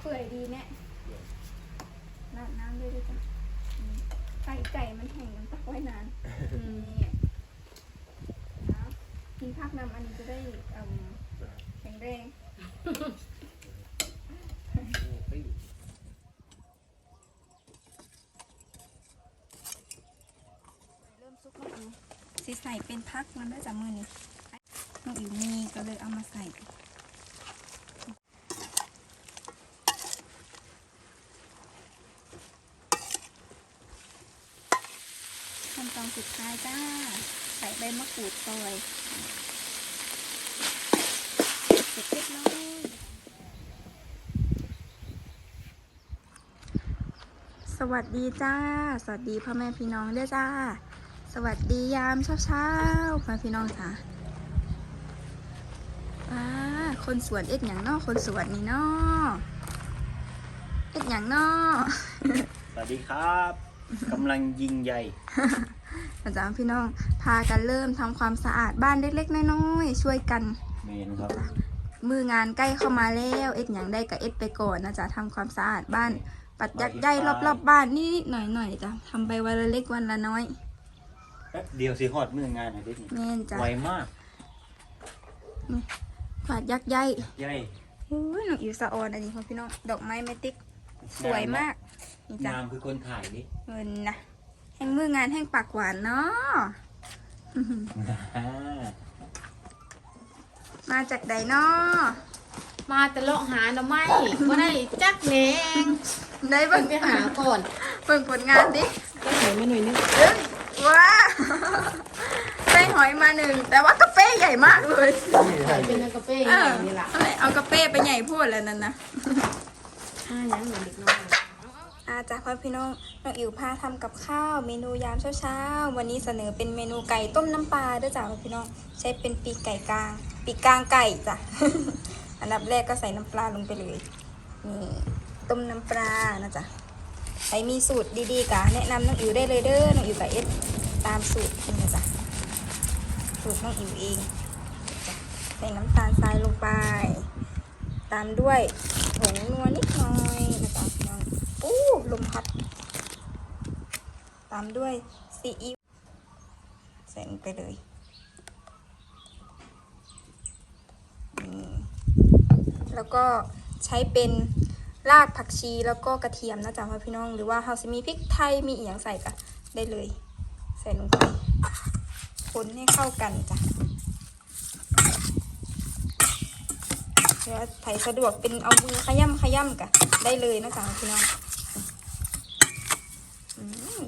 เปื่อยดีแน่ราดน้ำด้วยด้วยจ้ะอืมไก่ไก่มันแห้งมันตักไว้นานนี่นะกินผักนำอันนี้จะได้เอิ่มแข็งแรงเริ่มซุกแล้วอิ๋วสิใส่เป็นพักมันได้จากมือนี่น้องอิ๋วมีก็เลยเอามาใส่ ขั้นต อนสุดท้ายจ้า ใส่ใบมะกรูดซอยเสร็จเรียบร้อยสวัสดีจ้า สวัสดีพ่อแม่พี่น้องด้วยจ้า สวัสดียามเช้าเช้าพ่อพี่น้องจ้าว้าคนสวนเอ็ดอย่างนอคนสวนนี่นอเอ็ดอย่างนอสวัสดีครับกำลังยิงใหญ่ อาจารย์พี่น้องพากันเริ่มทำความสะอาดบ้านเล็กๆน้อยๆช่วยกันเมนครับมืองานใกล้เข้ามาแล้วเอ็ดอย่างได้กับเอ็ดไปก่อนนะจ๊ะทำความสะอาดบ้าน ปัดยักย้ายรอบๆบบ้านนิดๆหน่อยๆจ้ะทำไปวันละเล็กวันละน้อยแป๊บเดียวสิฮอดมืองานอาทิตย์นี้แม่นจ้ะไวมากกวาดยักย้ายใหญ่โอ้ยน้องอิวสะออนอันนี้ของพี่น้องดอกไม้เมติกสวยมากนี่จ้ะงามคือคนถ่ายดิเงินนะ แห่งมืองานแห่งปากหวานเนาะอ่ามาจากใดเนาะมาแต่เลาะหาหน่อไม้บ่ได้จักแหนงได้เบิ่เบิ่งงไปหาก่อนเบิ่งผลงานดิก็เหนมาหน่อยนึงเอ้ยว้าได้หอยมาหนึ่งแต่ว่ากาเป้ใหญ่มากเลยใส่เป็นกาแฟเอใหญ่อนี่ล่ะเอาเลยเอากาเป้ไปใหญ่โพูดแล้วนั่นนะอ่ายังเหมือนเด็กน้อยอา จากพ่อพี่น้องน้องอิ๋วพาทำกับข้าวเมนูยามเช้าๆวันนี้เสนอเป็นเมนูไก่ต้มน้ำปลาด้วยจ้ะพ่อพี่น้องใช้เป็นปีกไก่กลาง ปีกกลางไก่จ้ะอันดับแรกก็ใส่น้ำปลาลงไปเลยนี่ต้มน้ำปลานะจ๊ะใครมีสูตรดีๆกะแนะนำน้องอิ๋วได้เลยเด้อน้องอิ๋วกับเอสตามสูตรนี่นะจ๊ะสูตรน้องอิ๋วเองใส่น้ำตาลทรายลงไป ตามด้วยผงนัวนิดหน่อยนะจ๊ะพี่น้องอู้ ลมพัด ตามด้วยซีอิ๊วใส่ลงไปเลยแล้วก็ใช้เป็นรากผักชีแล้วก็กระเทียมนะจ๊ะพ่อพี่น้อง หรือว่าเฮาสิมีพริกไทยมีอีหยังใส่ก็ได้เลย ใส่ลงไปคนให้เข้ากันจ้ะหรือว่าไถสะดวกเป็นเอามือขย่ำขย่ำกะได้เลยนะจ๊ะพี่น้องอืม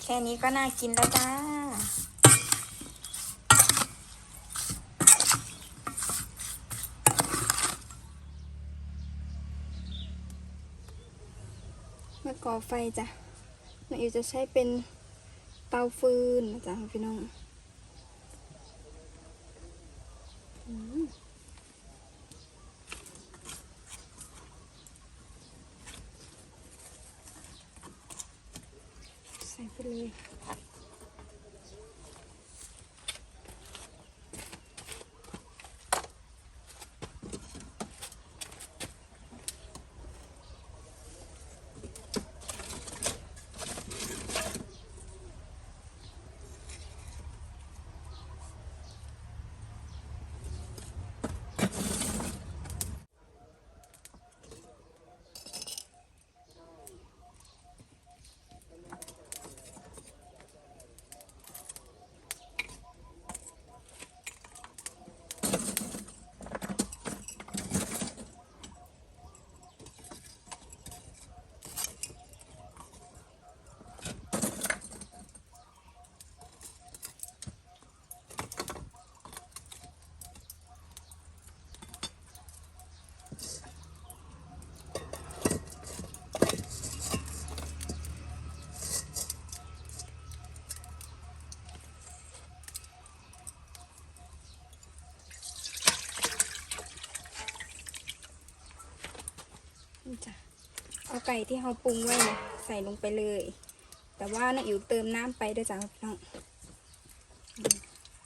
แค่นี้ก็น่ากินแล้วจ้า มาก่อไฟจ้ะน้องอิวจะใช้เป็นเตาฟืนนะจ๊ะพี่น้องอืม ใก่ที่เราปรุงไว้นะใส่ลงไปเลย แต่ว่าน้าอิ๋วเติมน้ำไปด้วยจ้ะพี่น้อง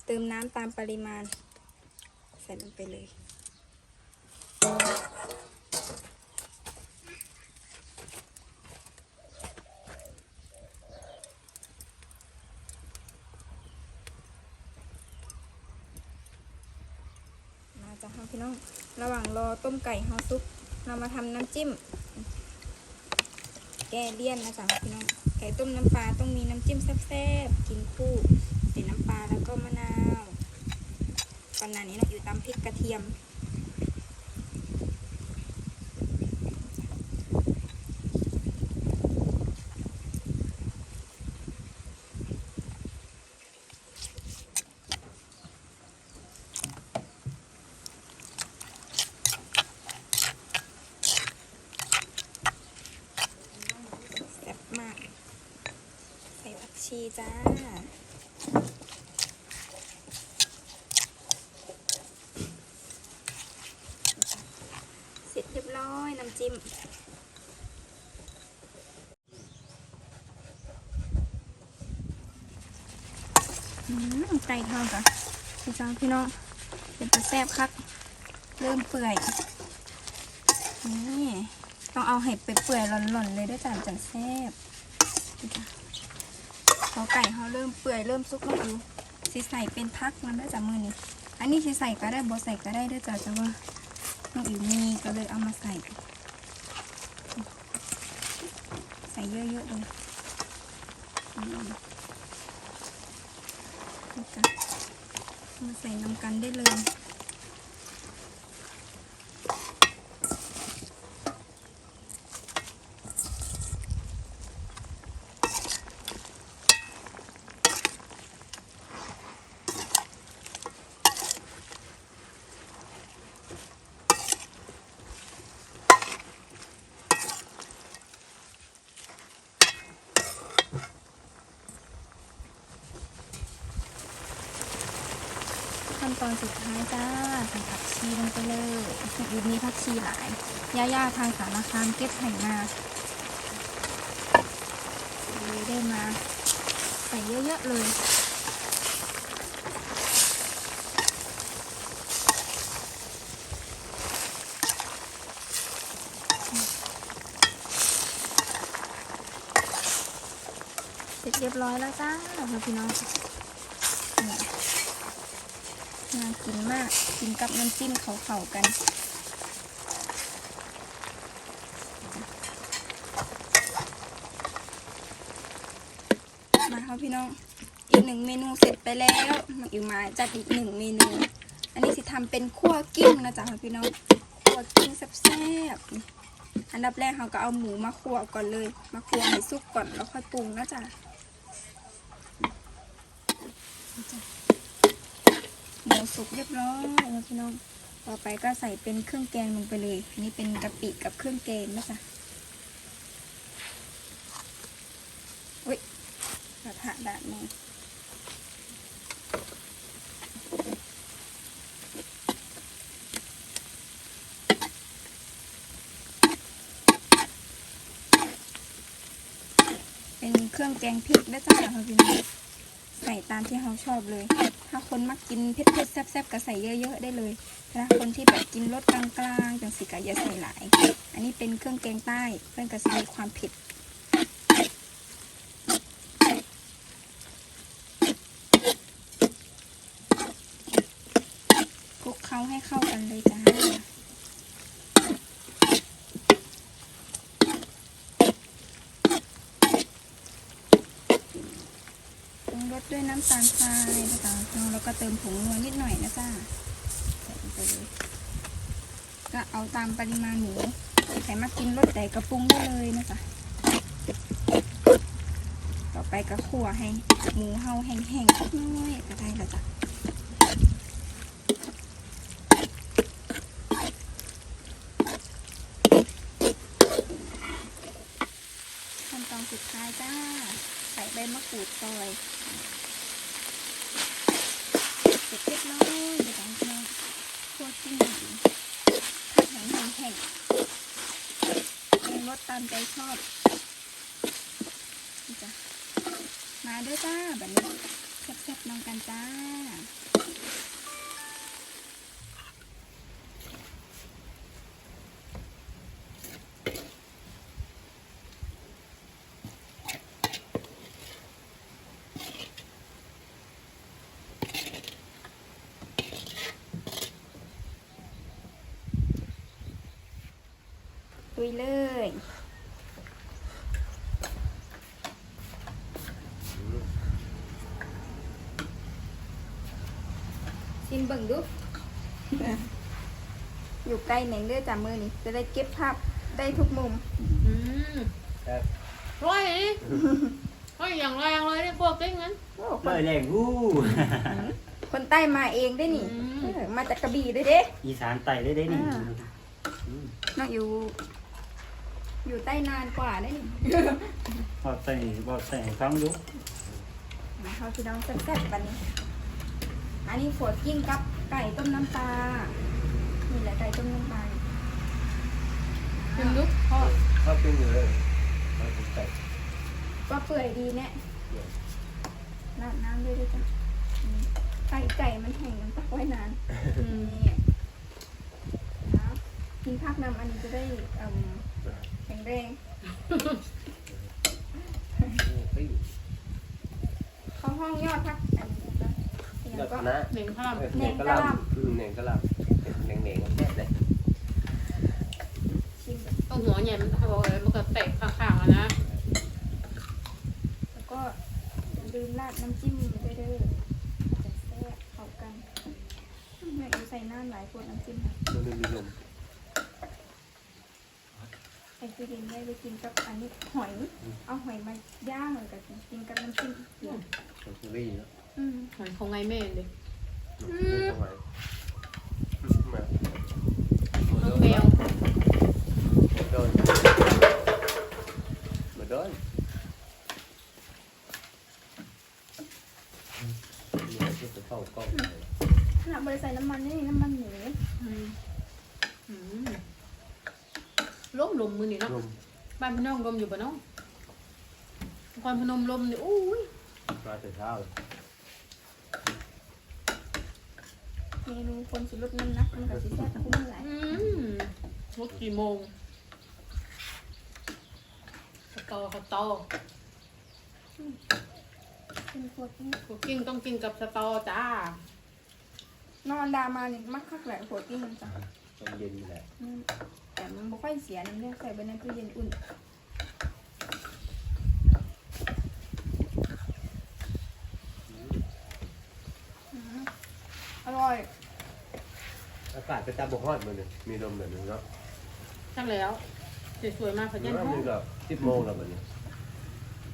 เติมน้ำตามปริมาณ ใส่ลงไปเลยมาจ้ะพี่น้อง ระหว่างรอต้มไก่เฮาซุป เรามาทำน้ำจิ้ม ก้เลี่ยนนะจ๊ะพี่น้องไก่ต้มน้ำปลาต้องมีน้ำจิ้มแซ่บๆกินคู่ใส่น้ำปลาแล้วก็มะนาวตอนนั้นนี้เราอยู่ตามพริกกระเทียม แซ่บมาก ใส่ผักชี จ้า เสร็จเรียบร้อยน้ำจิ้มอืมไก่ทอดจ้ะพี่จ้าพี่น้อง เป็นตะแซ่บคัก เริ่มเปื่อย นี่ ต้องเอาเห็ดไปเปื่อยๆหล่อนๆเลยด้วยจ้ะจังแซ่บจ้ะ พอไก่เขาเริ่มเปื่อยเริ่มสุกแล้วอยู่สิใส่เป็นพักมันได้จากมือนี้อันนี้สิใส่ก็ได้บ่ใส่ก็ได้ด้วยจ้ะแต่ว่าน้องอิ๋วมีก็เลยเอามาใส่ ใส่เยอะๆเลยมนี่จ้ะมาใส่น้ำกันได้เลย อนสุดท้ายจ้าใส่ผักชีลงไปเลยยู่นี้ผักชีหลายย่าๆทางสารคามเก็บไห่มาเลยได้มา ใส่เยอะๆเลยเสร็จเรียบร้อยแล้วจ้าพี่น้องนี่ น่า กินมาก กินกับน้ำจิ้มเขาเข่ากัน มาครับพี่น้อง อีกหนึ่งเมนูเสร็จไปแล้วมาอยู่มาจัดอีกหนึ่งเมนู อันนี้สิทำเป็นคั่วกิ้งนะจ๊ะพี่น้องคั่วกิ้งแซ่บๆอันดับแรกเราก็เอาหมูมาคั่วก่อนเลย มาคั่วให้สุกก่อนแล้วค่อยปรุงนะจ๊ะ หมูสุกเรียบร้อยแล้วพี่น้อง ต่อไปก็ใส่เป็นเครื่องแกงลงไปเลยนนี้เป็นกะปิกับเครื่องแกงนะจ๊ะอุ้ยกระทะดาดมือเป็นเครื่องแกงพริกนะจ๊ะพี่น้องใส่ตามที่เขาชอบเลย ถ้าคนมักกินเผ็ดๆแซ่บๆก็ใส่เยอะ ๆ ได้เลยถ้าคนที่แบบกินรสกลางๆจังสิกะอย่าใส่หลาย อันนี้เป็นเครื่องแกงใต้เพื่อนก็จะมีความเผ็ดคลุกเคล้าให้เข้ากันเลยจ้ะ ป รสด้วยน้ำตาลทรายนะคะแล้วก็เติมผงนัวนิดหน่อยนะจ้าใส่ลงไปเลยก็เอาตามปริมาณหมูใครมากินรสใดก็ปรุงได้เลยนะจ๊ะต่อไปก็ขั่วให้หมูเฮาแห้งๆสักน้อยก็ได้แล้วจ้ะขั้นตอนสุดท้ายจ้า ใส่ใบมะกรูดซอยเสร็จเรียบร้อยเดี๋ยวเราคั่วจิ้งหมูผัดแห้งแห้งๆปรุงรสตามใจชอบจ้ะมาด้วยจ้าแบบนี้แซ่บๆน้องกันจ้า ลุ ยเลยชิมเบิ่งดู อยู่ใกล้ไหนเด้อจับมือนี่จะได้เก็บภาพได้ทุกมุม อืมครับร้อยนี่ร้อยอย่างแรงเลยเนี่ยพวกเก่งงั้นโอ้คเมื่อนแรงวู้คนใต้มาเองได้นี่อืมเออมาจากกระบี่ด้วยเด้ อีสานไต่ได้ได้นี่อ่า อืมน้องอยู่ อยู่ใต้นานกว่าได้นี่บอกใส่บอกใส่ให้ฟังดูมาเขาพี่น้องแซ่บๆกันนี้ อันนี้ฝดกิ้งกับไก่ต้มน้ำปลา นี่แหละไก่ต้มน้ำปลาชิมดูพ่อชอบกินอยู่เลยชอบกินไก่ก็เปื่อยดีเนี่ยราดน้ำด้วยด้วยจ้ะอืมไก่ไก่มันแห้งน้ำตาไว้นานอืมนี่นะกินผักนำอันนี้จะได้เอิ่มแข็งแรงเฮ้ยเข้าห้องยอดผักอันนี้ก็ยอแล้วดก็คณะเหน่งข้าวเออเหน่งกะหล่ำอืมเหน่งกะหล่ำเหน่งเหน่งๆแค่เลยชิมต้องหัวใหญ่มันเขาบอกเลยมันก็แตกข้างๆอะนะแล้วก็อย่าลืมราดน้ำจิ้มด้วยเด้อจะแซ่บเข้ากันแม่อยู่ใส่น้ำหลายคนน้ำจิ้มค่ะมันไม่มีลม ไอ้ซีดินได้ไปกินกับอันนี้หอย เอาหอยมาย่างเลยกับกินกับน้ำจิ้มเดียวมันคือรี่เนาะอืมเหมือนของไงแม่เลยมันไม่สมัยมา น้องแมว โดนมาโดนนี่ที่จะเข้ากล้องเลย ขนาดบริใส่น้ำมันนี่น้ำมันหมู อืมอืมล้มลมมือนี่เนาะ ลม บ้า นพี่น้องลมอยู่ปะเนาะนครพนมลมนี่อุ้ยมาแต่เช้าเลยเมนูคนสิลดน้ำหนักมันกับสิแซ่บคุ้มหลายอืมรถกี่โมงสตอสตอเป็นพวกนี้คุกกิ้งต้องกินกับสตอจ้านอนดามานี่มักคักแหละโหดที่มันจ้ะตอนเย็นนี่แหละอืมแต่มันบ่ค่อยเสียนี่เนี่ยใส่ไปในตู้เย็นอุ่นอืมอ ร่อยอากาศจะตาบกฮอดมันเลยมีลมแบบนึงเนาะใช่แล้วสวยๆมากพะมัเจ้านมีแบบสิบโมงแล้วมันเนี่ย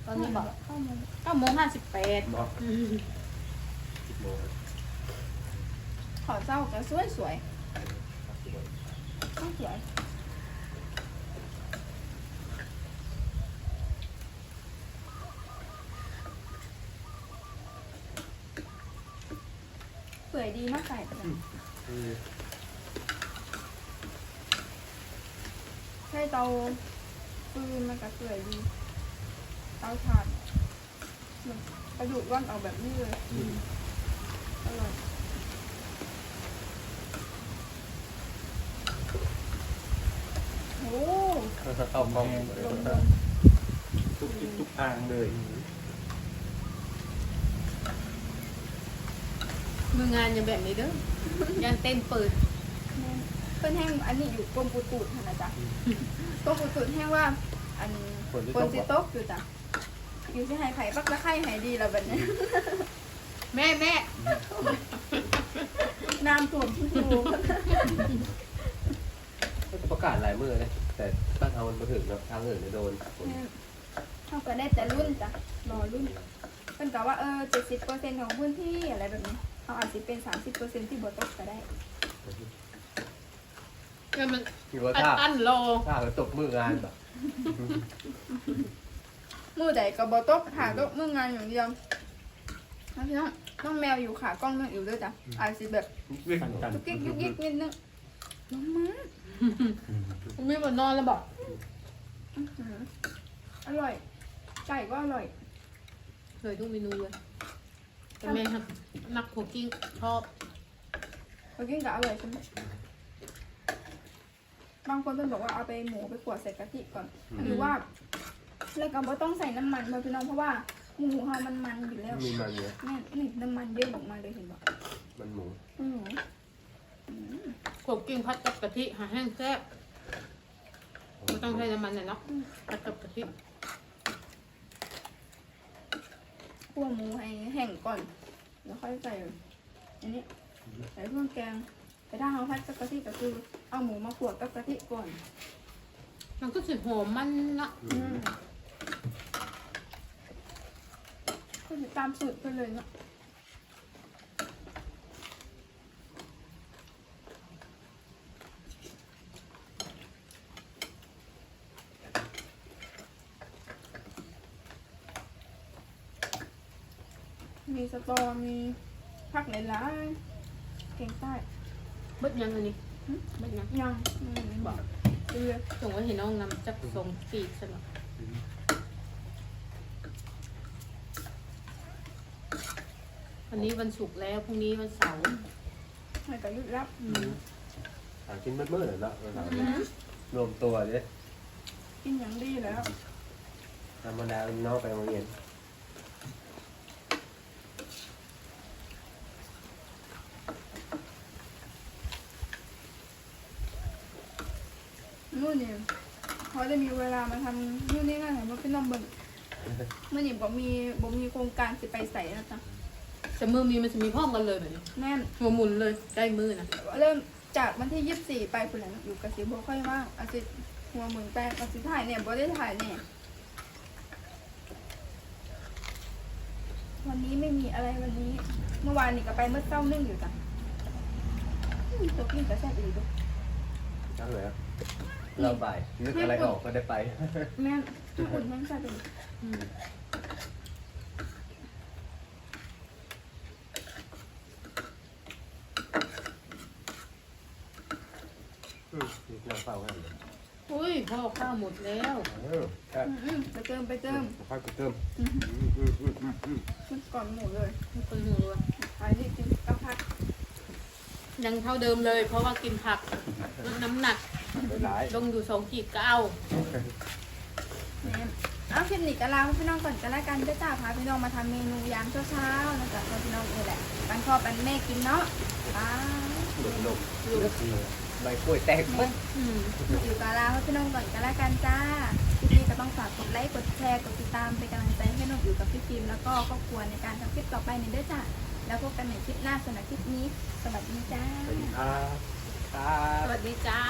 ตอนนี้บอกเข้ามาเก้าโมงห้าสิบแปดเนาะสิบโมงขอเจ้าก็สวยสวยๆต้องสวย อยดีมากไก่จ้ะอืมใช่เตาฟืนมันก็เปื่อยดีเตาถ่านมันกระดูกร่อนออกแบบนี้เลยอร่อยโอ้ เข้ากล้องเลยลงทุกทิศทุกทางเลย มืองานอย่างแบบนี้เด้อ ยันเต็มเปิด เพื่อนแห้งอันนี้อยู่กรมปูตูดค่ะนะจ๊ะกรมปูตูดแห้งว่า อันคนสิโต๊กอยู่จ้ะอยู่ที่ไฮไผ่ปักตะไคร้ไฮดีแล้วแบบนี้ แม่แม่น้ำท่วมที่สูงประกาศหลายมือเลยแต่บ้านเรามันมาถึงเนาะทางอื่นเนี่ยโดนฝนเขาก็ได้แต่รุ่นจ้ะรอรุ่นเพิ่นก็ว่าเออเจ็ดสิบเปอร์เซ็นต์ของพื้นที่อะไรแบบนี้ เขาอาจจะเป็นสามสิบเปอร์เซ็นต์ที่บตกก็ได้เดี๋ยวมันมีว่าอันถ้าอันรอถ้าเราตกมืองานแบบมือใดกับบตกหาตกมืองานอย่างเดียวแล้วพี่น้องน้องแมวอยู่ขากล้องน้องอิ๋วด้วยจ้ะอาจจะแบบตันตันยุกยิกยุกยิกนิดนึงน้องมาผมไม่มานอนแล้วบอกอื้อหืออร่อยไก่ก็อร่อย เลยทุกเมนูเลย แต่แม่ครับนักคุกกิ้งชอบเขากินกับอร่อยใช่ไหมบางคนเพิ่นบอกว่าเอาไปหมูไปขวดใส่กะทิก่อน หรือว่า แล้วก็บ่ต้องใส่น้ำมันมาพี่น้องเพราะว่าหมูเฮามันมันอยู่แล้วมีมันเยอะแม่นี่น้ำมันเยอะออกมาเลยเห็นบ่มันหมูอือคุกกิ้งพัดกับกะทิหาแห้งแซ่บไม่ต้องใช้น้ำมันเลยเนาะผัดกับกะทิ คั่วหมูให้แห้งก่อน แล้วค่อยใส่อันนี้ใส่เครื่องแกง แต่ถ้าเราพัดกับกะทิก็คือเอาหมูมาขวดกับกะทิก่อน มันก็สุดหอมมันเนาะอืมก็คือตามสูตรไปเลยเนาะ มีสตอมีผักหลายๆเก่งใต้เบิดยังอันนี้เบิดยังยังอืมบอกเรือส่งไว้ให้น้องนำจักส่งปีกสนอวันนี้วันศุกร์แล้วพรุ่งนี้วันเสาร์ให้กับยุดรับอืมหากินมืดๆเลยเนาะเรารวมตัวเลยกินอย่างดีแล้วธรรมดาน้องไปโรงเรียน นู่นนี่เขาได้มีเวลามาทำนู่นนี่นั่นเห็นว่าเป็นน้องเบิ่งเมื่อนี่บอกมีบอกมีโครงการสิไปใส่นะจ๊ะแต่มือมีมันจะมีพร้อมกันเลยแบบนี้แน่นหัวหมุนเลยได้มือนะเริ่มจากวันที่ยี่สิบสี่ไปคนนั้นอยู่กับสีบัวค่อยว่างอาทิตย์หัวหมือนแปลงอาทิตย์ถ่ายเนี่ยบ่ได้ถ่ายเนี่ยวันนี้ไม่มีอะไรวันนี้ เมื่อวานนี่ก็ไปเมื่อเช้านึ่งอยู่จ้ะอืมตัวกินกระแซ่บอีกด้วยทั้งเลยครับ เราไปนึกอะไรออกก็ได้ไป แม่นทุกคนแม่งแซ่บอีกอืมอืมน้ำเปล่าให้เลยอุ้ยพ่อข้าวหมดแล้ว เออครับอืมอืมไปเติมไปเติมค่อยไปเติมอืมอืมอืมอืมอืมอืมมันก่อนหมูเลยไม่คนหัวขายที่กินกับผักยังเท่าเดิมเลย เพราะว่ากินผัก ลดน้ำหนักไปหลายลงอยู่สองขีดเก้าแม่นเอาคลิปนี้ก็ลาพี่น้องก่อนกันละกันก็จ้าพาพี่น้องมาทำเมนูยามเช้าๆนะจ๊ะพี่น้องนี่แหละปันพ่อปันแม่กินเนาะป้าหลุดลงเลือกเลยใบกล้วยแตกหมดอืมอยู่กับลาพี่น้องก่อนกันละกันจ้าคลิปนี้ก็ต้องฝากกดไลค์กดแชร์กดติดตามเป็นกำลังใจให้น้องอยู่กับพี่ฟิล์มแล้วก็ครอบครัวในการทำคลิปต่อไปในเด้อจ้าแล้วพบกันในคลิปหน้าสำหรับคลิปนี้ สวัสดีจ้าสวัสดีครับ ครับ สวัสดีจ้า